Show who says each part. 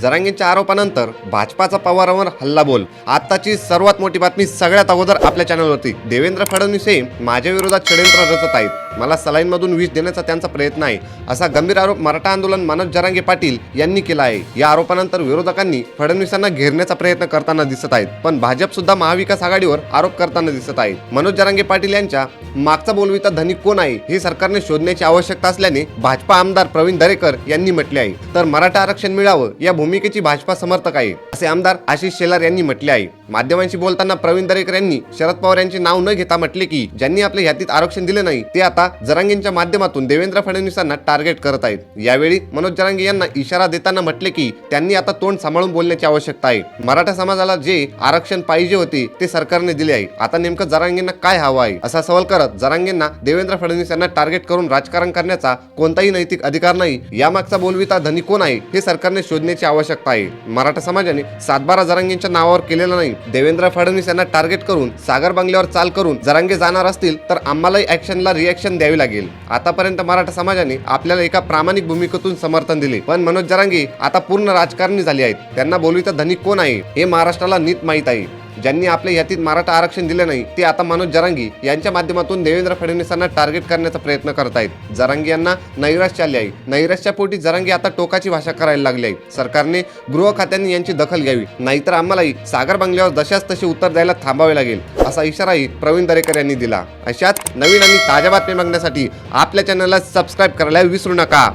Speaker 1: जरांगेंच्या आरोपानंतर भाजपाचा पवारांवर हल्ला बोल आताची सर्वात मोठी बातमी सगळ्यात अगोदर आपल्या चॅनलवरती देवेंद्र फडणवीस हे माझ्या विरोधात षडयंत्र रचत आहेत. मला सलाईनमधून विष देण्याचा त्यांचा प्रयत्न आहे. असा गंभीर आरोप मराठा आंदोलन मनोज जरांगे पाटील यांनी केला आहे. या आरोपानंतर विरोधकांनी फडणवीसांना घेरण्याचा प्रयत्न करताना दिसत आहेत. पण भाजप सुद्धा महाविकास आघाडीवर आरोप करताना दिसत आहे मनोज जरांगे पाटील यांच्या मागचा बोलविता धनी कोण आहे हे सरकारने शोधण्याची आवश्यकता असल्याने भाजपा आमदार प्रवीण दरेकर यांनी म्हटले आहे. तर मराठा आरक्षण मिळावं या भूमिकेची भाजपा समर्थक आहे असे आमदार आशिष शेलार यांनी म्हटले आहे. माध्यमांशी बोलताना प्रवीण दरेकर यांनी शरद पवार यांचे नाव न घेता म्हटले की ज्यांनी आपल्या यादीत आरक्षण दिले नाही ते आता जरांगेंच्या माध्यमातून देवेंद्र फडणवीसांना टार्गेट करत आहेत. यावेळी मनोज जरांगे यांना इशारा देताना म्हटले की त्यांनी आता तोंड सांभाळून बोलण्याची आवश्यकता आहे. मराठा समाजाला जे आरक्षण पाहिजे होते ते सरकारने दिले आहे. आता नेमकं जरांगेंना काय हवं आहे? असा सवाल करत जरांगेंना देवेंद्र फडणवीस यांना टार्गेट करून राजकारण करण्याचा कोणताही नैतिक अधिकार नाही. यामागचा बोलविता धनी कोण आहे हे सरकारने शोधण्याची आवश्यकता आहे. मराठा समाजाने सातबारा जरांगेंच्या नावावर केलेलं नाही. देवेंद्र फडणवीस यांना टार्गेट करून सागर बंगल्यावर चाल करून जरांगे जाणार असतील तर आम्हालाही ऍक्शनला रिॲक्शन द्यावी लागेल. आतापर्यंत मराठा समाजाने आपल्याला एका प्रामाणिक भूमिकेतून समर्थन दिले. पण मनोज जरांगी आता पूर्ण राजकारणी झाले आहेत. त्यांना बोलविता धनी कोण आहे हे महाराष्ट्राला नीट माहीत आहे. ज्यांनी आपल्या यातीत मराठा आरक्षण दिले नाही ते आता मनोज जरांगी यांच्या माध्यमातून देवेंद्र फडणवीसांना टार्गेट करण्याचा प्रयत्न करत आहेत जरांगी यांना नैराश आले आहे. नैराश्या पोटी जरांगी आता टोकाची भाषा करायला लागली आहे सरकारने गृह खात्याने यांची दखल घ्यावी. नाहीतर आम्हालाही सागर बंगल्यावर जशाच तसे उत्तर द्यायला थांबावे लागेल असा इशाराही प्रवीण दरेकर यांनी दिला. अशात नवीन आणि ताज्या बातमी बघण्यासाठी आपल्या चॅनलला सबस्क्राईब करायला विसरू नका.